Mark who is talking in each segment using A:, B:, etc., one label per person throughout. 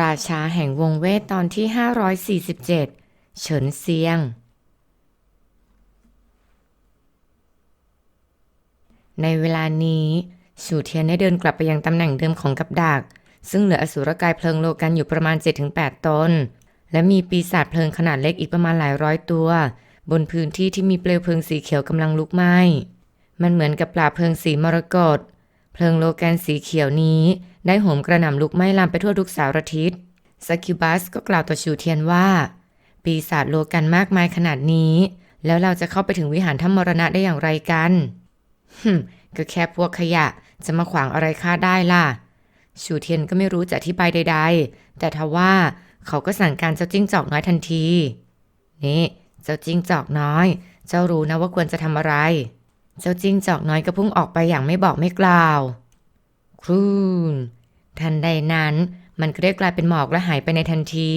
A: ราชาแห่งวงเวทตอนที่ 547 เฉินเซียง ในเวลานี้ชูเทียนได้เดินกลับไปยังตำแหน่งเดิมของกับดัก ซึ่งเหลืออสุรกายเพลิงโลกันอยู่ประมาณ 7-8 ตน และมีปีศาจเพลิงขนาดเล็กอีกประมาณหลายร้อยตัว บนพื้นที่ที่มีเปลวเพลิงสีเขียวกำลังลุกไหม้ มันเหมือนกับปลาเพลิงสีมรกต เพลิงโลแกนสีเขียวนี้ ได้โหมกระหน่ำลุกไหม้ลามไปทั่วทุกสารทิศสกิวบัสก็กล่าวต่อชูเทียนว่า ปีศาจโลกันมากมายขนาดนี้ แล้วเราจะเข้าไปถึงวิหารถ้ำมรณะได้อย่างไรกันฮึมก็แค่พวกขยะจะมาขวางอะไรข้าได้ล่ะ ชูเทียนก็ไม่รู้จะอธิบายใด ๆ แต่ทว่าเขาก็สั่งการเจ้าจิ้งจอกน้อยทันที นี่ เจ้าจิ้งจอกน้อย เจ้ารู้นะว่าควรจะทำอะไร เจ้าจิ้งจอกน้อยก็พุ่งออกไปอย่างไม่บอกไม่กล่าว ครูน ทันใดนั้นมันก็ได้กลายเป็นหมอกและหายไปในทันที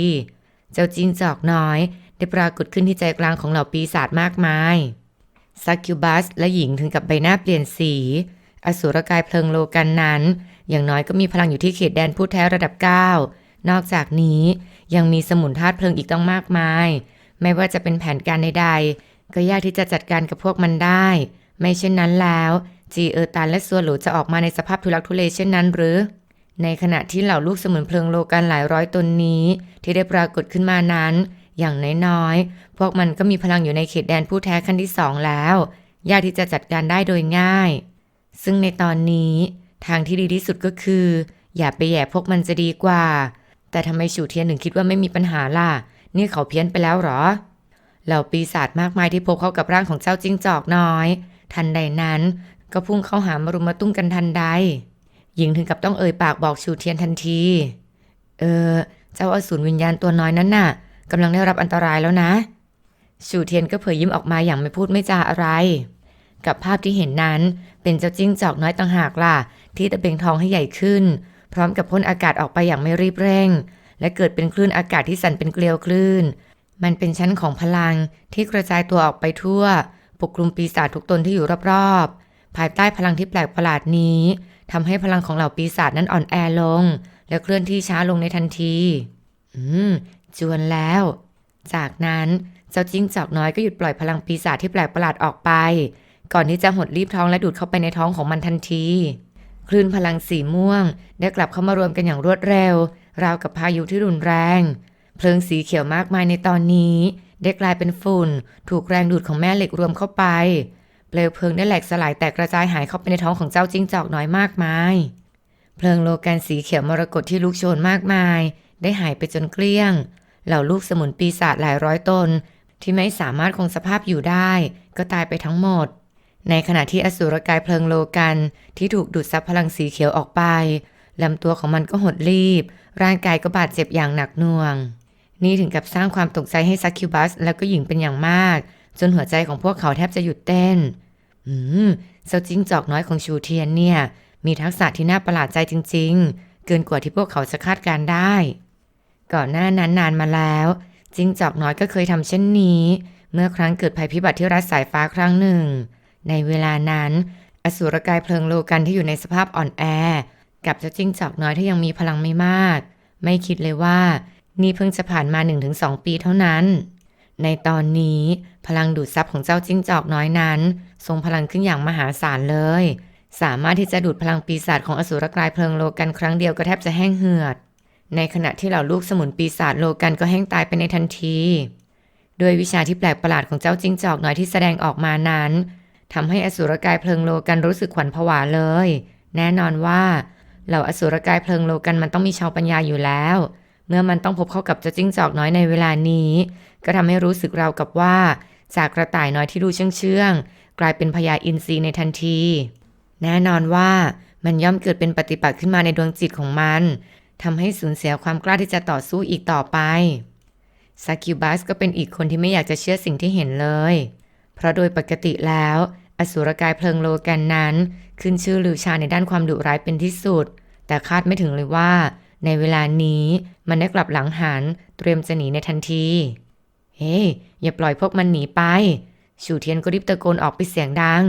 A: เจ้าจิ้งจอกน้อยได้ปรากฏขึ้นที่ใจกลางของเหล่าปีศาจมากมายซักคิวบัสและหญิงถึงกับใบหน้าเปลี่ยนสี อสูรกายเพลิงโลกันนั้น อย่างน้อยก็มีพลังอยู่ที่เขตแดนผู้แท้ระดับ 9 นอกจากนี้ยังมีสมุนธาตุเพลิงอีกต้องมากมาย ไม่ว่าจะเป็นแผนการใดๆก็ยากที่จะจัดการกับพวกมันได้ ไม่เช่นนั้นแล้ว จีเออตันและซัวหลูจะออกมาในสภาพทุลักทุเลเช่นนั้นหรือ ในขณะที่เหล่าลูกสมุนเพลิงโลกันหลายร้อยตนนี้ ที่ได้ปรากฏขึ้นมานั้น อย่างน้อยๆ พวกมันก็มีพลังอยู่ในเขตแดนผู้แท้ขั้นที่สองแล้วยากที่จะจัดการได้โดยง่าย ซึ่งในตอนนี้ทางที่ดีที่สุดก็คือ อย่าไปแย่พวกมันจะดีกว่า แต่ทำไมฉูเทียนถึงคิดว่าไม่มีปัญหาล่ะ นี่เขาเพี้ยนไปแล้วหรอ เหล่าปีศาจมากมายที่พบเข้ากับร่างของเจ้าจิ้งจอกน้อย ทันใดนั้น ก็พุ่งเข้าหามารุมมาตุ้มกันทันใด หญิงถึงกับต้องเอ่ยปากบอกชูเทียนทันที เออ เจ้าอสูรวิญญาณตัวน้อยนั้นน่ะกำลังได้รับอันตรายแล้วนะ ชูเทียนก็เผยยิ้มออกมาอย่างไม่พูดไม่จาอะไร กับภาพที่เห็นนั้นเป็นเจ้าจิ้งจอกน้อยต่างหากล่ะ ที่ตะเบงทองให้ใหญ่ขึ้น พร้อมกับพ่นอากาศออกไปอย่างไม่รีบเร่ง และเกิดเป็นคลื่นอากาศที่สั่นเป็นเกลียวคลื่น มันเป็นชั้นของพลังที่กระจายตัวออกไปทั่ว ปกคลุมปีศาจทุกตนที่อยู่รอบๆ ภายใต้พลังที่แปลกประหลาดนี้ทำให้พลังของเหล่าปีศาจนั้นอ่อนแอลง และเคลื่อนที่ช้าลงในทันที อืม จวนแล้ว จากนั้นเจ้าจิ้งจอกน้อยก็หยุดปล่อยพลังปีศาจที่แปลกประหลาดออกไป ก่อนที่จะหดรีบท้องและดูดเข้าไปในท้องของมันทันที คลื่นพลังสีม่วง ได้กลับเข้ามารวมกันอย่างรวดเร็ว ราวกับพายุที่รุนแรง เพลิงสีเขียวมากมายในตอนนี้ ได้กลายเป็นฝุ่น ถูกแรงดูดของแม่เหล็กรวมเข้าไป เปลวเพลิงได้แหลกสลายแตกกระจายหายเข้าไปในท้องของเจ้าจิ้งจอกน้อยมากมาย เพลิงโลกันสีเขียวมรกตที่ลุกโชนมากมาย ได้หายไปจนเกลี้ยง เหล่าลูกสมุนปีศาจหลายร้อยตน ที่ไม่สามารถคงสภาพอยู่ได้ ก็ตายไปทั้งหมด ในขณะที่อสูรกายเพลิงโลกันที่ถูกดูดซับพลังสีเขียวออกไปลำตัวของมันก็หดรีบ ร่างกายก็บาดเจ็บอย่างหนักหน่วง นี่ถึงกับสร้างความตกใจให้ซักคิวบัสและก็หญิงเป็นอย่างมาก จนหัวใจของพวกเขาแทบจะหยุดเต้น อืมเจ้าจิ้งจอกน้อยของชูเทียนเนี่ย มีทักษะที่น่าประหลาดใจจริง ๆ เกินกว่าที่พวกเขาจะคาดการได้ ก่อนหน้านั้นนานมาแล้ว จิ้งจอกน้อยก็เคยทำเช่นนี้ เมื่อครั้งเกิดภัยพิบัติที่รัฐสายฟ้าครั้งหนึ่ง ในเวลานั้น อสูรกายเพลิงโลกันที่อยู่ในสภาพอ่อนแอ กับเจ้าจิ้งจอกน้อยที่ยังมีพลังไม่มาก ไม่คิดเลยว่า นี่เพิ่งจะผ่านมา 1-2 ปีเท่านั้น ในตอนนี้พลังดูดซับของเจ้าจิ้งจอกน้อยนั้น ทรงพลังขึ้นอย่างมหาศาลเลย สามารถที่จะดูดพลังปีศาจของอสูรกายเพลิงโลกันครั้งเดียวก็แทบจะแห้งเหือด ในขณะที่เหล่าลูกสมุนปีศาจโลกันก็แห้งตายไปในทันทีโดยวิชาที่แปลกประหลาดของเจ้าจิ้งจอกน้อยที่แสดงออกมานั้นทำให้อสูรกายเพลิงโลกันรู้สึกขวัญผวาเลย แน่นอนว่าเหล่าอสูรกายเพลิงโลกันมันต้องมีชาวปัญญาอยู่แล้ว เมื่อมันต้องพบเข้ากับเจ้าจิ้งจอกน้อยในเวลานี้ ก็ทำให้รู้สึกราวกับว่า จากกระต่ายน้อยที่ดูเชื่องเชื่องกลายเป็นพญาอินทรีในทันที แน่นอนว่ามันย่อมเกิดเป็นปฏิปักษ์ขึ้นมาในดวงจิตของมันทำให้สูญเสียความกล้าที่จะต่อสู้อีกต่อไปซาคิวบัสก็เป็นอีกคนที่ไม่อยากจะเชื่อสิ่งที่เห็นเลย เพราะโดยปกติแล้ว อสูรกายเพลิงโลกันนั้น ขึ้นชื่อลือชาในด้านความดุร้ายเป็นที่สุด แต่คาดไม่ถึงเลยว่า ในเวลานี้มันได้กลับหลังหันเตรียมจะหนีในทันที เฮ้ยอย่าปล่อยพวกมันหนีไป ชูเทียนก็รีบตะโกนออกไปเสียงดัง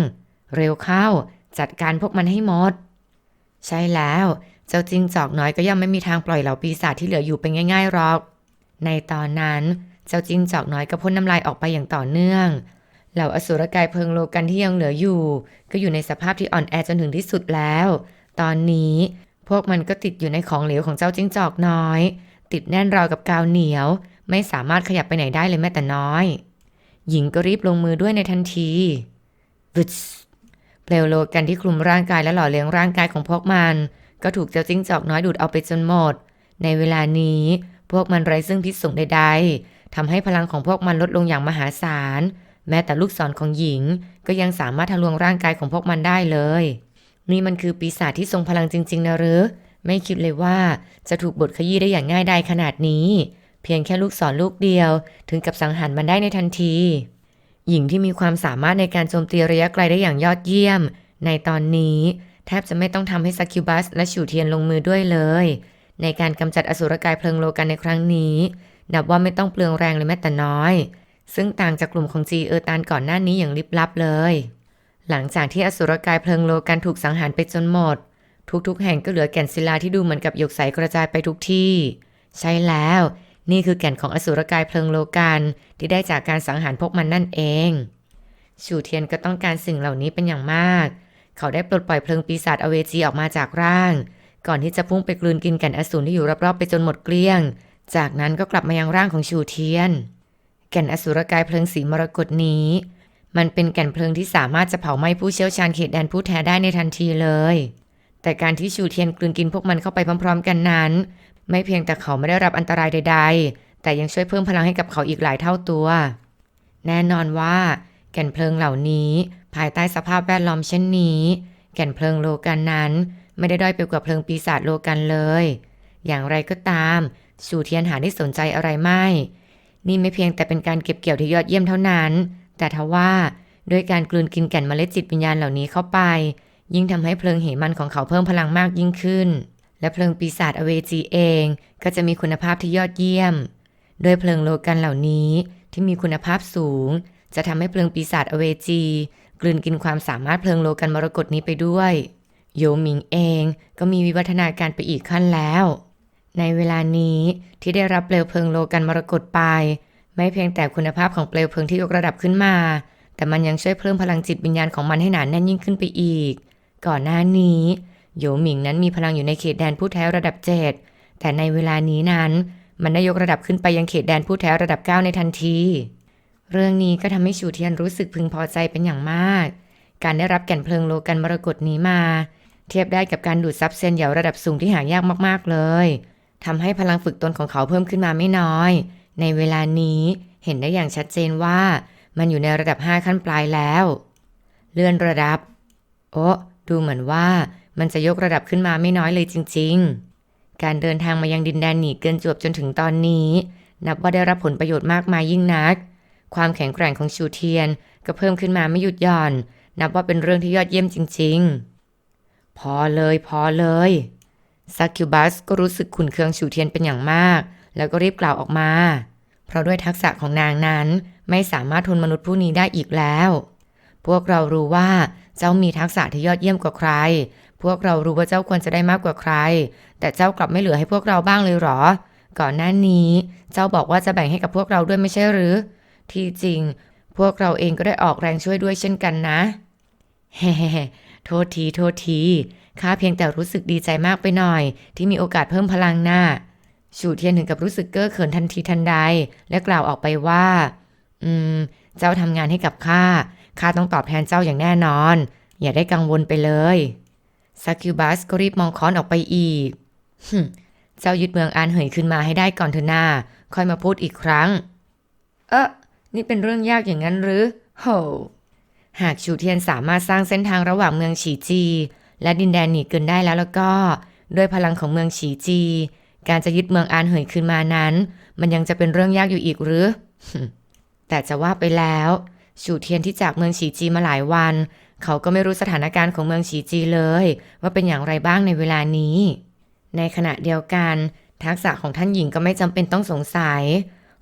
A: เร็วเข้า จัดการพวกมันให้หมด ใช่แล้ว เจ้าจิงจอกน้อยก็ย่อมไม่มีทางปล่อยเหล่าปีศาจที่เหลืออยู่ไปง่ายๆหรอก ในตอนนั้นเจ้าจิงจอกน้อยก็พ่นน้ำลายออกไปอย่างต่อเนื่อง เหล่าอสุรกายเพิงโลกันที่ยังเหลืออยู่ ก็อยู่ในสภาพที่อ่อนแอจนถึงที่สุดแล้ว ตอนนี้ พวกมันก็ติดอยู่ในของเหลวของเจ้าจิ้งจอกน้อย ติดแน่นราวกับกาวเหนียว ไม่สามารถขยับไปไหนได้เลยแม้แต่น้อย หญิงก็รีบลงมือด้วยในทันทีบึชเปลวโลกันที่คลุมร่างกายและหล่อเลี้ยงร่างกายของพวกมัน ก็ถูกเจ้าจิ้งจอกน้อยดูดเอาไปจนหมด ในเวลานี้พวกมันไร้ซึ่งพิษสงใดๆทำให้พลังของพวกมันลดลงอย่างมหาศาล แม้แต่ลูกศรของหญิงก็ยังสามารถทะลวงร่างกายของพวกมันได้เลย นี่มันคือปีศาจที่ทรงพลังจริง ๆ นะหรือ ไม่คิดเลยว่าจะถูกบดขยี้ได้อย่างง่ายดายขนาดนี้ เพียงแค่ลูกศรลูกเดียว ถึงกับสังหารมันได้ในทันที หญิงที่มีความสามารถในการโจมตีระยะไกลได้อย่างยอดเยี่ยม ในตอนนี้แทบจะไม่ต้องทำให้ซักคิวบัสและชูเทียนลงมือด้วยเลย ในการกำจัดอสุรกายเพลิงโลกันในครั้งนี้ นับว่าไม่ต้องเปลืองแรงเลยแม้แต่น้อย ซึ่งต่างจากกลุ่มของจีเออร์ตานก่อนหน้านี้อย่างลิบลับเลย หลังจากที่อสุรกายเพลิงโลกันถูกสังหารไปจนหมด ทุกๆ แห่งก็เหลือแก่นศิลาที่ดูเหมือนกับหยกใสกระจายไปทุกที่ ใช่แล้ว นี่คือแก่นของอสุรกายเพลิงโลกันที่ได้จากการสังหารพวกมันนั่นเองชูเทียนก็ต้องการสิ่งเหล่านี้เป็นอย่างมาก เขาได้ปลดปล่อยเพลิงปีศาจอเวจีออกมาจากร่าง ก่อนที่จะพุ่งไปกลืนกินแก่นอสูรที่อยู่รอบๆไปจนหมดเกลี้ยง จากนั้นก็กลับมายังร่างของชูเทียน แก่นอสุรกายเพลิงสีมรกตนี้ มันเป็นแก่นเพลิงที่สามารถจะเผาไหม้ผู้เชี่ยวชาญเขตแดนผู้แท้ได้ในทันทีเลย แต่การที่ชูเทียนกลืนกินพวกมันเข้าไปพร้อม ๆ กันนั้น ไม่เพียงแต่เขาไม่ได้รับอันตรายใด ๆ แต่ยังช่วยเพิ่มพลังให้กับเขาอีกหลายเท่าตัว แน่นอนว่า แก่นเพลิงเหล่านี้ ภายใต้สภาพแวดล้อมเช่นนี้ แก่นเพลิงโลกันนั้น ไม่ได้ด้อยไปกว่าเพลิงปีศาจโลกันเลย อย่างไรก็ตาม ชูเทียนหาได้สนใจอะไรไม่ นี่ไม่เพียงแต่เป็นการเก็บเกี่ยวที่ยอดเยี่ยมเท่านั้น แต่ทว่าด้วยการกลืนกินแก่นเมล็ดจิตวิญญาณเหล่านี้เข้าไป ยิ่งทำให้เพลิงเหมันของเขาเพิ่มพลังมากยิ่งขึ้น และเพลิงปีศาจอเวจีเอง ก็จะมีคุณภาพที่ยอดเยี่ยม โดยเพลิงโลกันเหล่านี้ที่มีคุณภาพสูง จะทำให้เพลิงปีศาจอเวจี กลืนกินความสามารถเพลิงโลกันมรกตนี้ไปด้วยโยหมิงเองก็มีวิวัฒนาการไปอีกขั้นแล้ว ในเวลานี้ที่ได้รับเปลวเพลิงโลกันมรกตไป ไม่เพียงแต่คุณภาพของเปลวเพลิงที่ยกระดับขึ้นมา แต่มันยังช่วยเพิ่มพลังจิตวิญญาณของมันให้หนานแน่นยิ่งขึ้นไปอีก ก่อนหน้านี้โยหมิงนั้นมีพลังอยู่ในเขตแดนผู้แท้ระดับเจ็ดแต่ในเวลานี้นั้น มันได้ยกระดับขึ้นไปยังเขตแดนผู้แท้ระดับ 9 ในทันที เรื่องนี้ก็ทำให้ชูเทียนรู้สึกพึงพอใจเป็นอย่างมาก การได้รับแก่นเพลิงโลกันมรกตนี้มา เทียบได้กับการดูดซับเซนเหยาระดับสูงที่หายากมากๆเลยทำให้พลังฝึกตนของเขาเพิ่มขึ้นมาไม่น้อย ในเวลานี้เห็นได้อย่างชัดเจนว่า มันอยู่ในระดับ 5 ขั้นปลายแล้ว เลื่อนระดับ โอ้ดูเหมือนว่ามันจะยกระดับขึ้นมาไม่น้อยเลยจริง ๆ การเดินทางมายังดินแดนหนีเกินจวบจนถึงตอนนี้ นับว่าได้รับผลประโยชน์มากมายยิ่งนัก ความแข็งแกร่งของชูเทียนก็เพิ่มขึ้นมาไม่หยุดหย่อน นับว่าเป็นเรื่องที่ยอดเยี่ยมจริง ๆ พอเลยพอเลยซักคิวบัสก็รู้สึกขุนเคืองชูเทียนเป็นอย่างมาก แล้วก็รีบกล่าวออกมา เพราะด้วยทักษะของนางนั้นไม่สามารถทนมนุษย์ผู้นี้ได้อีกแล้ว พวกเรารู้ว่าเจ้ามีทักษะที่ยอดเยี่ยมกว่าใคร พวกเรารู้ว่าเจ้าควรจะได้มากกว่าใคร แต่เจ้ากลับไม่เหลือให้พวกเราบ้างเลยหรอ ก่อนหน้านี้ เจ้าบอกว่าจะแบ่งให้กับพวกเราด้วยไม่ใช่หรือ ที่จริง พวกเราเองก็ได้ออกแรงช่วยด้วยเช่นกันนะเฮ้โทษที โทษที ข้าเพียงแต่รู้สึกดีใจมากไปหน่อย ที่มีโอกาสเพิ่มพลังหน้า ชูเทียนถึงกับรู้สึกเก้อเขินทันทีทันใด และกล่าวออกไปว่า อืม เจ้าทำงานให้กับข้า ข้าต้องตอบแทนเจ้าอย่างแน่นอน อย่าได้กังวลไปเลยซาคิวบัสก็รีบมองค้อนออกไปอีก เจ้ายึดเมืองอานเหยขึ้นมาให้ได้ก่อนเถอะนาค่อยมาพูดอีกครั้ง เอ๊ะนี่เป็นเรื่องยากอย่างนั้นหรือโหหากชูเทียนสามารถสร้างเส้นทางระหว่างเมืองฉีจี และดินแดนหนีเกินได้แล้วแล้วก็ ด้วยพลังของเมืองฉีจี การจะยึดเมืองอานเหยขึ้นมานั้น มันยังจะเป็นเรื่องยากอยู่อีกหรือ แต่จะว่าไปแล้วชูเทียนที่จากเมืองฉีจีมาหลายวัน เขาก็ไม่รู้สถานการณ์ของเมืองฉีจีเลย ว่าเป็นอย่างไรบ้างในเวลานี้ ในขณะเดียวกัน ทักษะของท่านหญิงก็ไม่จำเป็นต้องสงสัย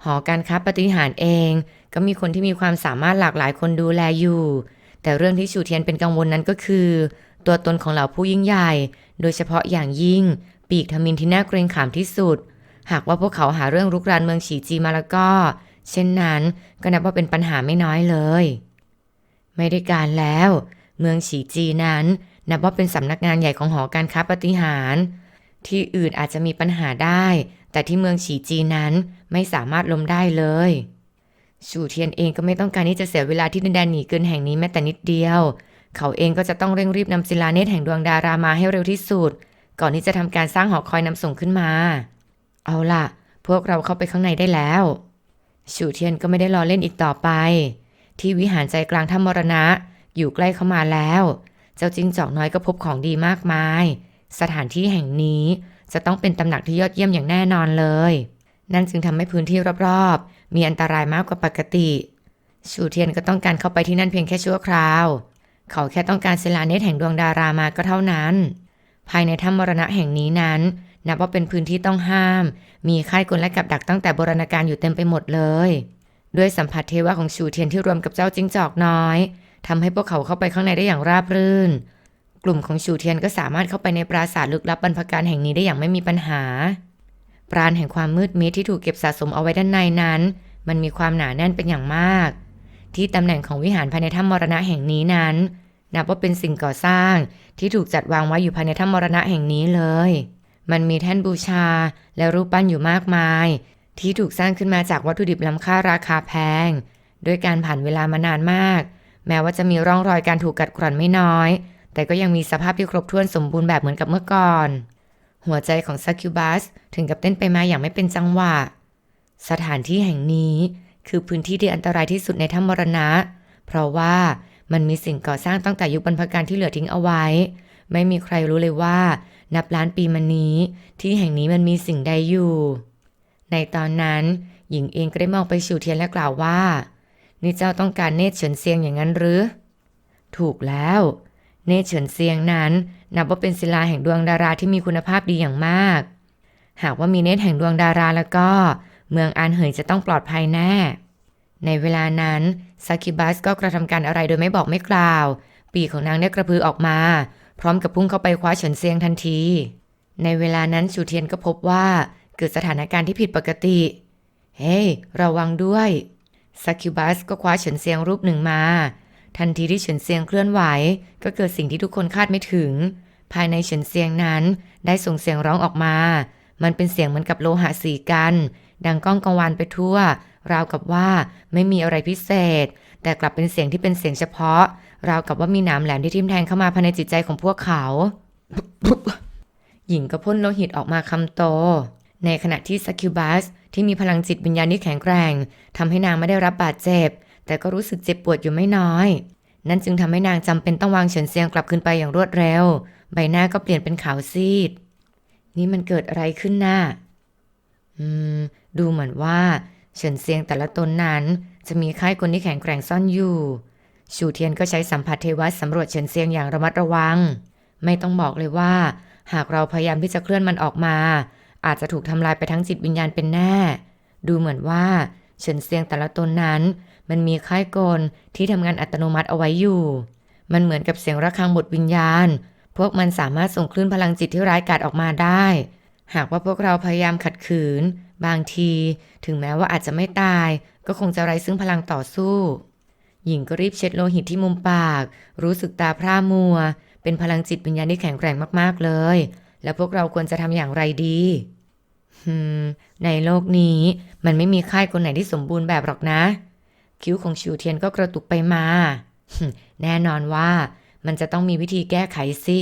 A: หอการค้าปฏิหารเอง ก็มีคนที่มีความสามารถหลากหลายคนดูแลอยู่ แต่เรื่องที่ชูเทียนเป็นกังวลนั้นก็คือ ตัวตนของเหล่าผู้ยิ่งใหญ่ โดยเฉพาะอย่างยิ่ง ปีกทมินที่น่าเกรงขามที่สุด หากว่าพวกเขาหาเรื่องรุกรานเมืองฉีจีมาแล้วก็ เช่นนั้นก็นับว่าเป็นปัญหาไม่น้อยเลย ไม่ได้การแล้ว เมืองฉีจีนั้น นับว่าเป็นสำนักงานใหญ่ของหอการค้าปฏิหารที่อื่นอาจจะมีปัญหาได้ แต่ที่เมืองฉีจีนั้นไม่สามารถล้มได้เลยชูเทียนเองก็ไม่ต้องการที่จะเสียเวลาที่ดินแดนหนีเกินแห่งนี้แม้แต่นิดเดียว เขาเองก็จะต้องเร่งรีบนำศิลาเนตรแห่งดวงดารามาให้เร็วที่สุด ก่อนที่จะทำการสร้างหอคอยนำส่งขึ้นมา เอาล่ะ พวกเราเข้าไปข้างในได้แล้วชูเทียนก็ไม่ได้รอเล่นอีกต่อไป ที่วิหารใจกลางถ้ำมรณะ อยู่ใกล้เข้ามาแล้ว เจ้าจิงจอกน้อยก็พบของดีมากมาย สถานที่แห่งนี้จะต้องเป็นตำหนักที่ยอดเยี่ยมอย่างแน่นอนเลย นั่นจึงทำให้พื้นที่รอบๆ มีอันตรายมากกว่าปกติ ชูเทียนก็ต้องการเข้าไปที่นั่นเพียงแค่ชั่วคราว เขาแค่ต้องการศิลาเนตแห่งดวงดารามาก็เท่านั้น ภายในถ้ำมรณะแห่งนี้นั้น นับว่าเป็นพื้นที่ต้องห้าม มีค่ายกลและกับดักตั้งแต่โบราณกาลอยู่เต็มไปหมดเลย ด้วยสัมผัสเทวะของชูเทียนที่รวมกับเจ้าจิ้งจอกน้อยทำให้พวกเขาเข้าไปข้างในได้อย่างราบรื่น กลุ่มของชูเทียนก็สามารถเข้าไปในปราสาทลึกลับบรรพการแห่งนี้ได้อย่างไม่มีปัญหา ปราณแห่งความมืดมิดที่ถูกเก็บสะสมเอาไว้ด้านในนั้น มันมีความหนาแน่นเป็นอย่างมาก ที่ตำแหน่งของวิหารภายในถ้ำมรณะแห่งนี้นั้น นับว่าเป็นสิ่งก่อสร้างที่ถูกจัดวางไว้อยู่ภายในถ้ำมรณะแห่งนี้เลย มันมีแท่นบูชาและรูปปั้นอยู่มากมาย ที่ถูกสร้างขึ้นมาจากวัตถุดิบล้ำค่าราคาแพง ด้วยการผ่านเวลามานานมาก แม้ว่าจะมีร่องรอยการถูกกัดกร่อนไม่น้อย แต่ก็ยังมีสภาพที่ครบถ้วนสมบูรณ์แบบเหมือนกับเมื่อก่อน หัวใจของซักคิวบัสถึงกับเต้นไปมาอย่างไม่เป็นจังหวะ สถานที่แห่งนี้คือพื้นที่ที่อันตรายที่สุดในถ้ำมรณะ เพราะว่า มันมีสิ่งก่อสร้างตั้งแต่ยุคบรรพการที่เหลือทิ้งเอาไว้ ไม่มีใครรู้เลยว่า นับล้านปีมานี้ ที่แห่งนี้มันมีสิ่งใดอยู่ ในตอนนั้น หญิงเองก็ได้มองไปสู่เทียนและกล่าวว่า นี่เจ้าต้องการเนตรเฉินเซียงอย่างนั้นหรือ ถูกแล้ว เนตรเฉินเซียงนั้น นับว่าเป็นศิลาแห่งดวงดาราที่มีคุณภาพดีอย่างมาก หากว่ามีเนตรแห่งดวงดาราแล้วก็ เมืองอานเหยจะต้องปลอดภัยแน่ ในเวลานั้น ซากิบัสก็กระทำการอะไรโดยไม่บอกไม่กล่าว ปีกของนางได้กระพือออกมา พร้อมกับพุ่งเข้าไปคว้าเฉินเซียงทันที ในเวลานั้นชูเทียนก็พบว่าเกิดสถานการณ์ที่ผิดปกติ เฮ้ยระวังด้วยซากิบัสก็คว้าเฉินเซียงรูปหนึ่งมา ทันทีที่เฉินเซียงเคลื่อนไหว ก็เกิดสิ่งที่ทุกคนคาดไม่ถึง ภายในเฉินเซียงนั้นได้ส่งเสียงร้องออกมา มันเป็นเสียงเหมือนกับโลหะสีกัน ดังก้องกังวานไปทั่ว ราวกับว่าไม่มีอะไรพิเศษ แต่กลับเป็นเสียงที่เป็นเสียงเฉพาะ ราวกับว่ามีหนามแหลมที่ทิ่มแทงเข้ามาภายในจิตใจของพวกเขา หญิงก็พ่นโลหิตออกมาคำโต ในขณะที่สกิลบัสที่มีพลังจิตวิญญาณที่แข็งแกร่งทำให้นางไม่ได้รับบาดเจ็บ แต่ก็รู้สึกเจ็บปวดอยู่ไม่น้อย นั่นจึงทำให้นางจำเป็นต้องวางเฉินเซียงกลับขึ้นไปอย่างรวดเร็ว ใบหน้าก็เปลี่ยนเป็นขาวซีด นี่มันเกิดอะไรขึ้นน่ะอืม ดูเหมือนว่า เฉินเซียงแต่ละตนนั้น จะมีค่ายคนที่แข็งแกร่งซ่อนอยู่ ชูเทียนก็ใช้สัมผัสเทวะสำรวจเฉินเซียงอย่างระมัดระวัง ไม่ต้องบอกเลยว่า หากเราพยายามที่จะเคลื่อนมันออกมา อาจจะถูกทำลายไปทั้งจิตวิญญาณเป็นแน่ ดูเหมือนว่าเฉินเซียงแต่ละตนนั้น มันมีค่ายกลที่ทำงานอัตโนมัติเอาไว้อยู่ มันเหมือนกับเสียงระฆังบทวิญญาณ พวกมันสามารถส่งคลื่นพลังจิตที่ร้ายกาจออกมาได้ หากว่าพวกเราพยายามขัดขืน บางทีถึงแม้ว่าอาจจะไม่ตาย ก็คงจะไร้ซึ่งพลังต่อสู้ หญิงก็รีบเช็ดโลหิตที่มุมปาก รู้สึกตาพร่ามัว เป็นพลังจิตวิญญาณที่แข็งแกร่งมากๆเลย แล้วพวกเราควรจะทำอย่างไรดีฮึมในโลกนี้มันไม่มีค่ายคนไหนที่สมบูรณ์แบบหรอกนะ คิ้วของชิวเทียนก็กระตุกไปมา แน่นอนว่ามันจะต้องมีวิธีแก้ไขสิ